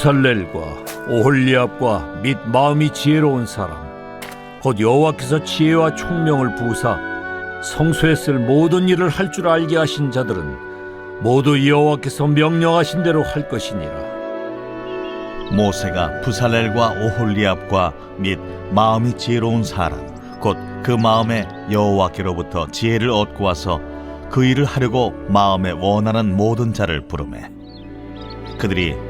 부살렐과 오홀리압과 및 마음이 지혜로운 사람 곧 여호와께서 지혜와 총명을 부사 성소에 쓸 모든 일을 할 줄 알게 하신 자들은 모두 여호와께서 명령하신 대로 할 것이니라. 모세가 부살렐과 오홀리압과 및 마음이 지혜로운 사람 곧 그 마음에 여호와께로부터 지혜를 얻고 와서 그 일을 하려고 마음에 원하는 모든 자를 부르매 그들이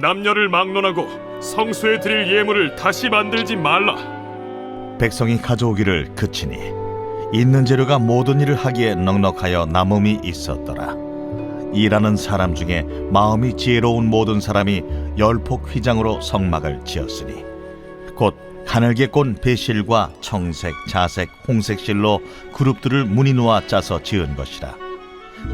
남녀를 막론하고 성소에 드릴 예물을 다시 만들지 말라. 백성이 가져오기를 그치니 있는 재료가 모든 일을 하기에 넉넉하여 남음이 있었더라 일하는 사람 중에 마음이 지혜로운 모든 사람이 열폭 휘장으로 성막을 지었으니 곧 가늘게 꼰 배실과 청색, 자색, 홍색 실로 그룹들을 무늬 놓아 짜서 지은 것이라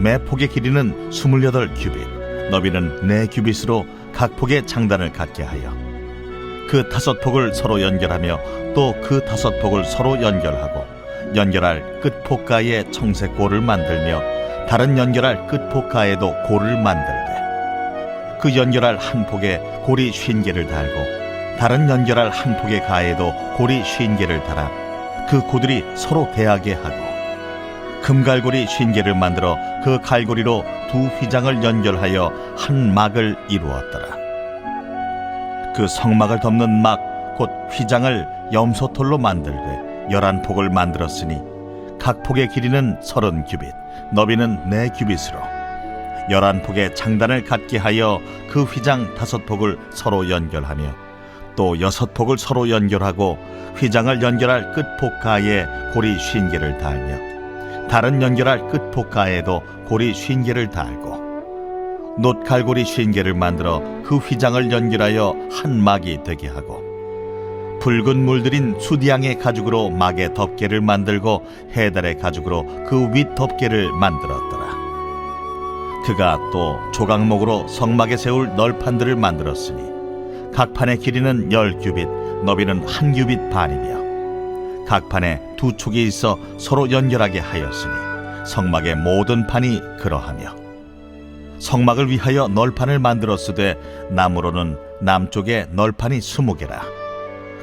매 폭의 길이는 스물여덟 규빗 너비는 네 규빗으로 각 폭의 장단을 갖게 하여 그 다섯 폭을 서로 연결하며 또 그 다섯 폭을 서로 연결하고 연결할 끝 폭가에 청색 골을 만들며 다른 연결할 끝 폭가에도 골을 만들되 그 연결할 한 폭에 골이 쉰 개를 달고 다른 연결할 한 폭의 가에도 골이 쉰 개를 달아 그 고들이 서로 대하게 하고 금갈고리 쉰 개를 만들어 그 갈고리로 두 휘장을 연결하여 한 막을 이루었더라. 그 성막을 덮는 막 곧 휘장을 염소털로 만들되 열한 폭을 만들었으니 각 폭의 길이는 서른 규빗, 너비는 네 규빗으로 열한 폭의 장단을 갖게 하여 그 휘장 다섯 폭을 서로 연결하며 또 여섯 폭을 서로 연결하고 휘장을 연결할 끝 폭가에 고리 쉰 개를 달며 다른 연결할 끝 폭가에도 고리 쉰 개를 달고 놋 갈고리 쉰 개를 만들어 그 휘장을 연결하여 한 막이 되게 하고 붉은 물들인 수디양의 가죽으로 막의 덮개를 만들고 해달의 가죽으로 그 윗 덮개를 만들었더라. 그가 또 조각목으로 성막에 세울 널판들을 만들었으니 각 판의 길이는 열 규빗, 너비는 한 규빗 반이며 각 판에 두 촉이 있어 서로 연결하게 하였으니 성막의 모든 판이 그러하며 성막을 위하여 널판을 만들었으되 나무로는 남쪽에 널판이 스무 개라.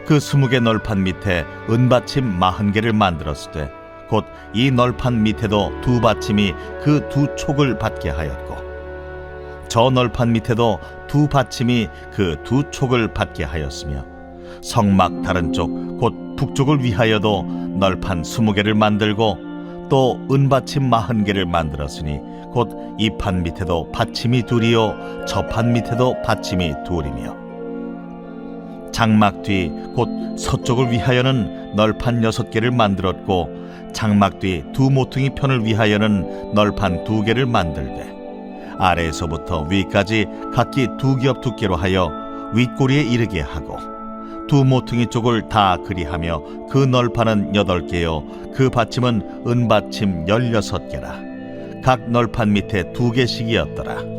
그 스무 개 널판 밑에 은받침 마흔 개를 만들었으되 곧 이 널판 밑에도 두 받침이 그 두 촉을 받게 하였고 저 널판 밑에도 두 받침이 그 두 촉을 받게 하였으며 성막 다른 쪽 곧 북쪽을 위하여도 널판 스무 개를 만들고 또 은받침 마흔 개를 만들었으니 곧 이 판 밑에도 받침이 둘이요 저 판 밑에도 받침이 둘이며. 장막 뒤 곧 서쪽을 위하여는 널판 여섯 개를 만들었고 장막 뒤 두 모퉁이 편을 위하여는 널판 두 개를 만들되 아래에서부터 위까지 각기 두겹 두께로 하여 윗꼬리에 이르게 하고 두 모퉁이 쪽을 다 그리하며 그 널판은 여덟 개요. 그 받침은 은받침 열여섯 개라. 각 널판 밑에 두 개씩이었더라.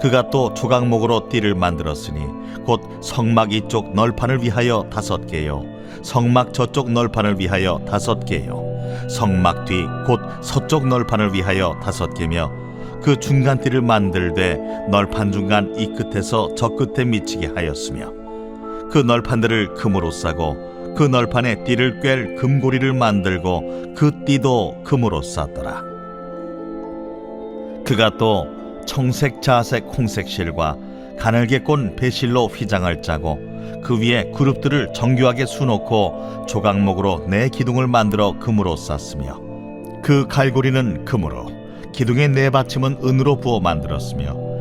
그가 또 조각목으로 띠를 만들었으니 곧 성막 이쪽 널판을 위하여 다섯 개요. 성막 저쪽 널판을 위하여 다섯 개요. 성막 뒤 곧 서쪽 널판을 위하여 다섯 개며 그 중간 띠를 만들되 널판 중간 이 끝에서 저 끝에 미치게 하였으며 그 널판들을 금으로 싸고 그 널판에 띠를 꿰 금고리를 만들고 그 띠도 금으로 쌌더라. 그가 또 청색, 자색, 홍색 실과 가늘게 꼰 배실로 휘장을 짜고 그 위에 그룹들을 정교하게 수놓고 조각목으로 네 기둥을 만들어 금으로 쌌으며 그 갈고리는 금으로 기둥의 네 받침은 은으로 부어 만들었으며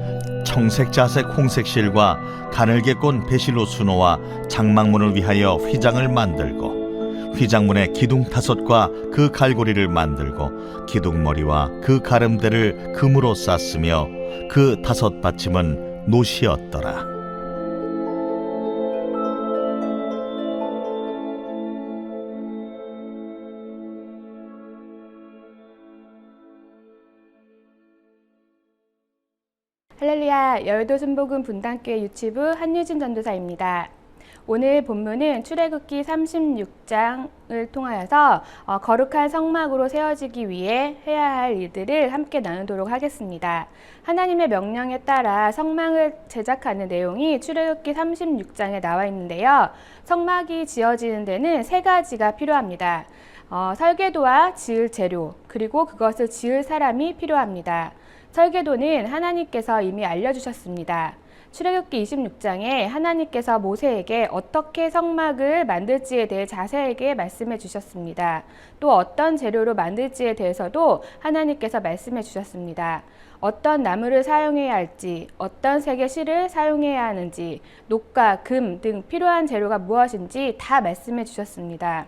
청색, 자색, 홍색 실과 가늘게 꼰 배실로 수놓아 장막문을 위하여 휘장을 만들고 휘장문의 기둥 다섯과 그 갈고리를 만들고 기둥머리와 그 가름대를 금으로 쌌으며 그 다섯 받침은 노시였더라. 할렐루야 여의도 순복음 분당교회 유치부 한유진 전도사입니다. 오늘 본문은 출애굽기 36장을 통하여서 어, 거룩한 성막으로 세워지기 위해 해야 할 일들을 함께 나누도록 하겠습니다. 하나님의 명령에 따라 성막을 제작하는 내용이 출애굽기 36장에 나와 있는데요. 성막이 지어지는 데는 세 가지가 필요합니다. 어, 설계도와 지을 재료, 그리고 그것을 지을 사람이 필요합니다. 설계도는 하나님께서 이미 알려주셨습니다. 출애굽기 26장에 하나님께서 모세에게 어떻게 성막을 만들지에 대해 자세하게 말씀해 주셨습니다. 또 어떤 재료로 만들지에 대해서도 하나님께서 말씀해 주셨습니다. 어떤 나무를 사용해야 할지, 어떤 색의 실을 사용해야 하는지, 녹과 금 등 필요한 재료가 무엇인지 다 말씀해 주셨습니다.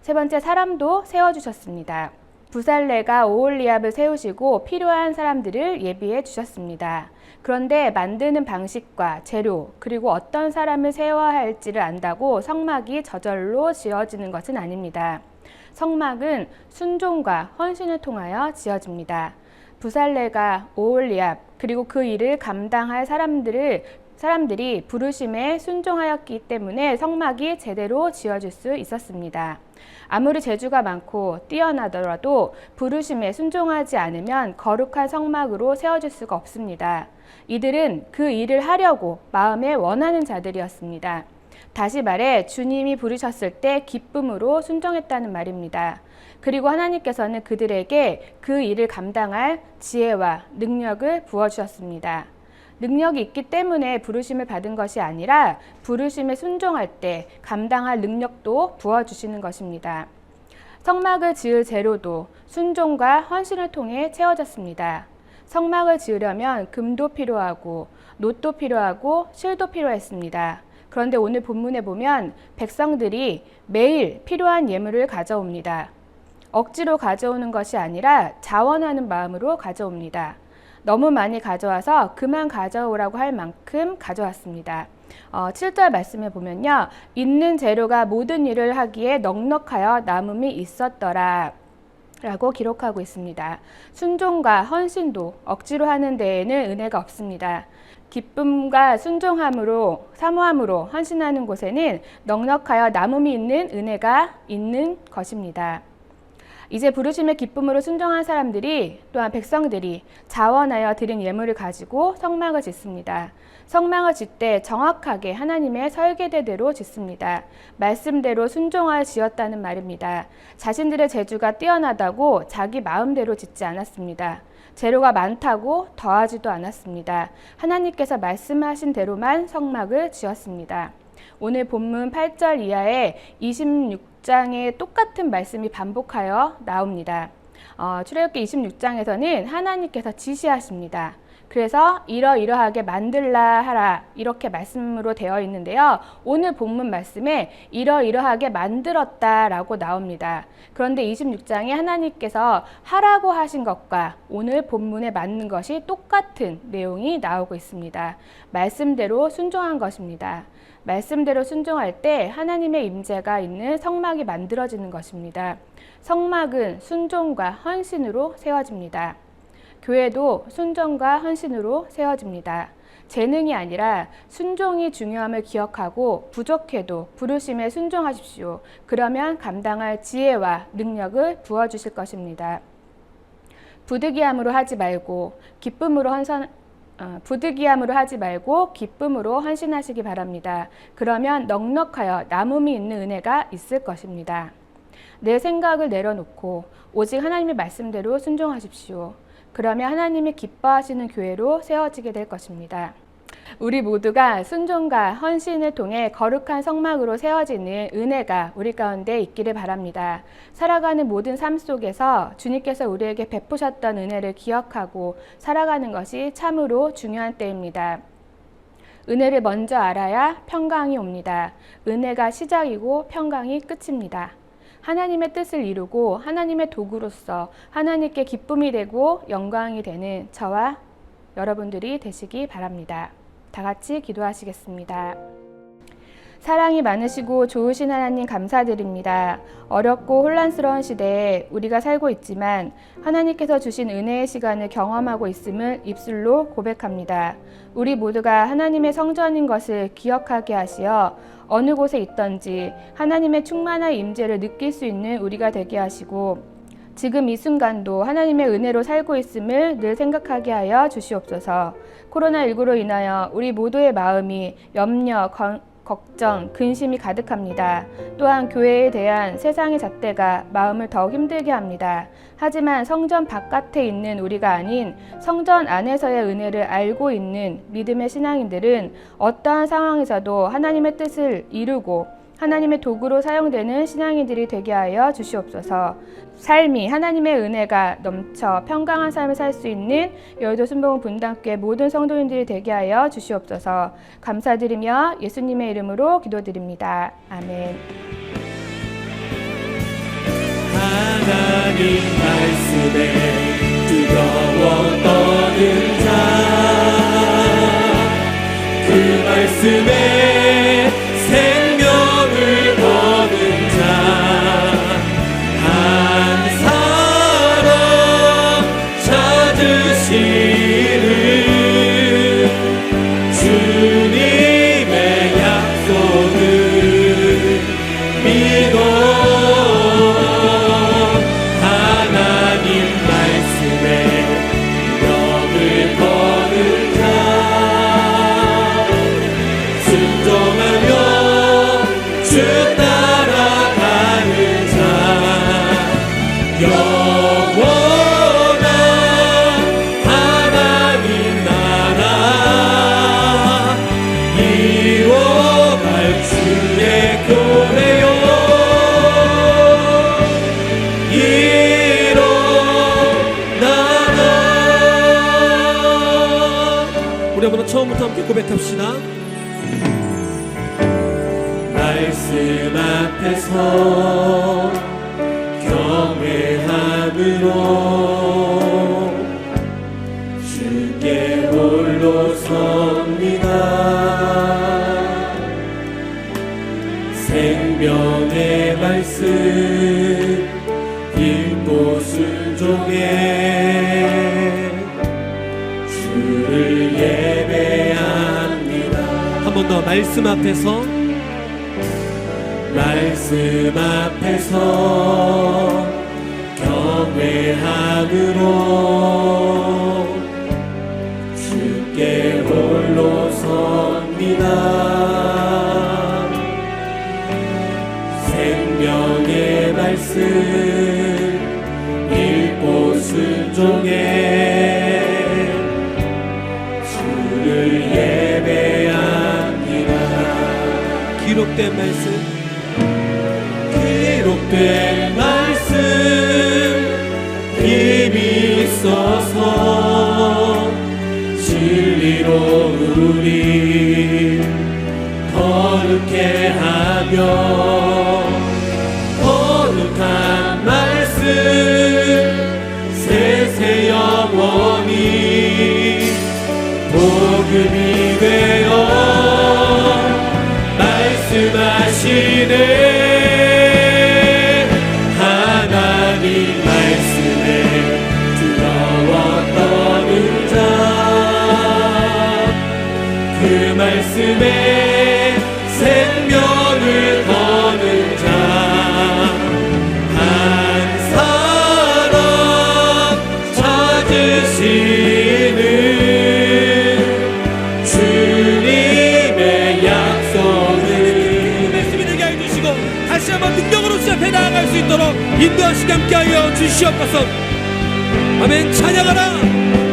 세 번째 사람도 세워 주셨습니다. 부살레가 오홀리압을 세우시고 필요한 사람들을 예비해 주셨습니다. 그런데 만드는 방식과 재료 그리고 어떤 사람을 세워야 할지를 안다고 성막이 저절로 지어지는 것은 아닙니다. 성막은 순종과 헌신을 통하여 지어집니다. 부살레가 오홀리압 그리고 그 일을 감당할 사람들을 사람들이 부르심에 순종하였기 때문에 성막이 제대로 지어질 수 있었습니다. 아무리 재주가 많고 뛰어나더라도 부르심에 순종하지 않으면 거룩한 성막으로 세워질 수가 없습니다. 이들은 그 일을 하려고 마음에 원하는 자들이었습니다. 다시 말해 주님이 부르셨을 때 기쁨으로 순종했다는 말입니다. 그리고 하나님께서는 그들에게 그 일을 감당할 지혜와 능력을 부어주셨습니다. 능력이 있기 때문에 부르심을 받은 것이 아니라 부르심에 순종할 때 감당할 능력도 부어주시는 것입니다. 성막을 지을 재료도 순종과 헌신을 통해 채워졌습니다. 성막을 지으려면 금도 필요하고 놋도 필요하고 실도 필요했습니다. 그런데 오늘 본문에 보면 백성들이 매일 필요한 예물을 가져옵니다. 억지로 가져오는 것이 아니라 자원하는 마음으로 가져옵니다. 너무 많이 가져와서 그만 가져오라고 할 만큼 가져왔습니다. 어, 7절 말씀에 보면요. 있는 재료가 모든 일을 하기에 넉넉하여 남음이 있었더라. 라고 기록하고 있습니다. 순종과 헌신도 억지로 하는 데에는 은혜가 없습니다. 기쁨과 순종함으로 사모함으로 헌신하는 곳에는 넉넉하여 남음이 있는 은혜가 있는 것입니다. 이제 부르심의 기쁨으로 순종한 사람들이 또한 백성들이 자원하여 드린 예물을 가지고 성막을 짓습니다. 성막을 짓되 정확하게 하나님의 설계대대로 짓습니다. 말씀대로 순종하여 지었다는 말입니다. 자신들의 재주가 뛰어나다고 자기 마음대로 짓지 않았습니다. 재료가 많다고 더하지도 않았습니다. 하나님께서 말씀하신 대로만 성막을 지었습니다. 오늘 본문 8절 이하에 26장의 똑같은 말씀이 반복하여 나옵니다. 어, 출애굽기 26장에서는 하나님께서 지시하십니다. 그래서 이러이러하게 만들라 하라 이렇게 말씀으로 되어 있는데요. 오늘 본문 말씀에 이러이러하게 만들었다라고 나옵니다. 그런데 26장에 하나님께서 하라고 하신 것과 오늘 본문에 맞는 것이 똑같은 내용이 나오고 있습니다. 말씀대로 순종한 것입니다. 말씀대로 순종할 때 하나님의 임재가 있는 성막이 만들어지는 것입니다. 성막은 순종과 헌신으로 세워집니다. 교회도 순종과 헌신으로 세워집니다. 재능이 아니라 순종이 중요함을 기억하고 부족해도 부르심에 순종하십시오. 그러면 감당할 지혜와 능력을 부어주실 것입니다. 부득이함으로 하지 말고 기쁨으로 헌선, 어, 부득이함으로 하지 말고 기쁨으로 헌신하시기 바랍니다. 그러면 넉넉하여 남음이 있는 은혜가 있을 것입니다. 내 생각을 내려놓고 오직 하나님의 말씀대로 순종하십시오. 그러면 하나님이 기뻐하시는 교회로 세워지게 될 것입니다. 우리 모두가 순종과 헌신을 통해 거룩한 성막으로 세워지는 은혜가 우리 가운데 있기를 바랍니다. 살아가는 모든 삶 속에서 주님께서 우리에게 베푸셨던 은혜를 기억하고 살아가는 것이 참으로 중요한 때입니다. 은혜를 먼저 알아야 평강이 옵니다. 은혜가 시작이고 평강이 끝입니다. 하나님의 뜻을 이루고 하나님의 도구로서 하나님께 기쁨이 되고 영광이 되는 저와 여러분들이 되시기 바랍니다. 다 같이 기도하시겠습니다. 사랑이 많으시고 좋으신 하나님 감사드립니다. 어렵고 혼란스러운 시대에 우리가 살고 있지만 하나님께서 주신 은혜의 시간을 경험하고 있음을 입술로 고백합니다. 우리 모두가 하나님의 성전인 것을 기억하게 하시어 어느 곳에 있던지 하나님의 충만한 임재를 느낄 수 있는 우리가 되게 하시고 지금 이 순간도 하나님의 은혜로 살고 있음을 늘 생각하게 하여 주시옵소서. 코로나19로 인하여 우리 모두의 마음이 염려, 건- 걱정, 근심이 가득합니다. 또한 교회에 대한 세상의 잣대가 마음을 더욱 힘들게 합니다. 하지만 성전 바깥에 있는 우리가 아닌 성전 안에서의 은혜를 알고 있는 믿음의 신앙인들은 어떠한 상황에서도 하나님의 뜻을 이루고 하나님의 도구로 사용되는 신앙인들이 되게 하여 주시옵소서. 삶이 하나님의 은혜가 넘쳐 평강한 삶을 살 수 있는 여의도 순복음 분당교회 모든 성도님들이 되게 하여 주시옵소서. 감사드리며 예수님의 이름으로 기도드립니다. 아멘. 하나님 말씀에 뜨거워 떠는 자그 말씀에 우리 한번 처음부터 함께 고백합시다. 말씀 앞에서 경외함으로 번 더 말씀 앞에서. 말씀 앞에서 경외함으로 주께 홀로 섭니다. 생명의 말씀 기록된 말씀. 기록된 말씀. 힘이 있어서 진리로 우리. 거룩해 하며 말씀하시네. 하나님 말씀에 두려워 떠는 자그 말씀에 다시 한번 능력으로 주 앞에 나아갈 수 있도록 인도하시게 함께 하여 주시옵소서. 아멘. 찬양하라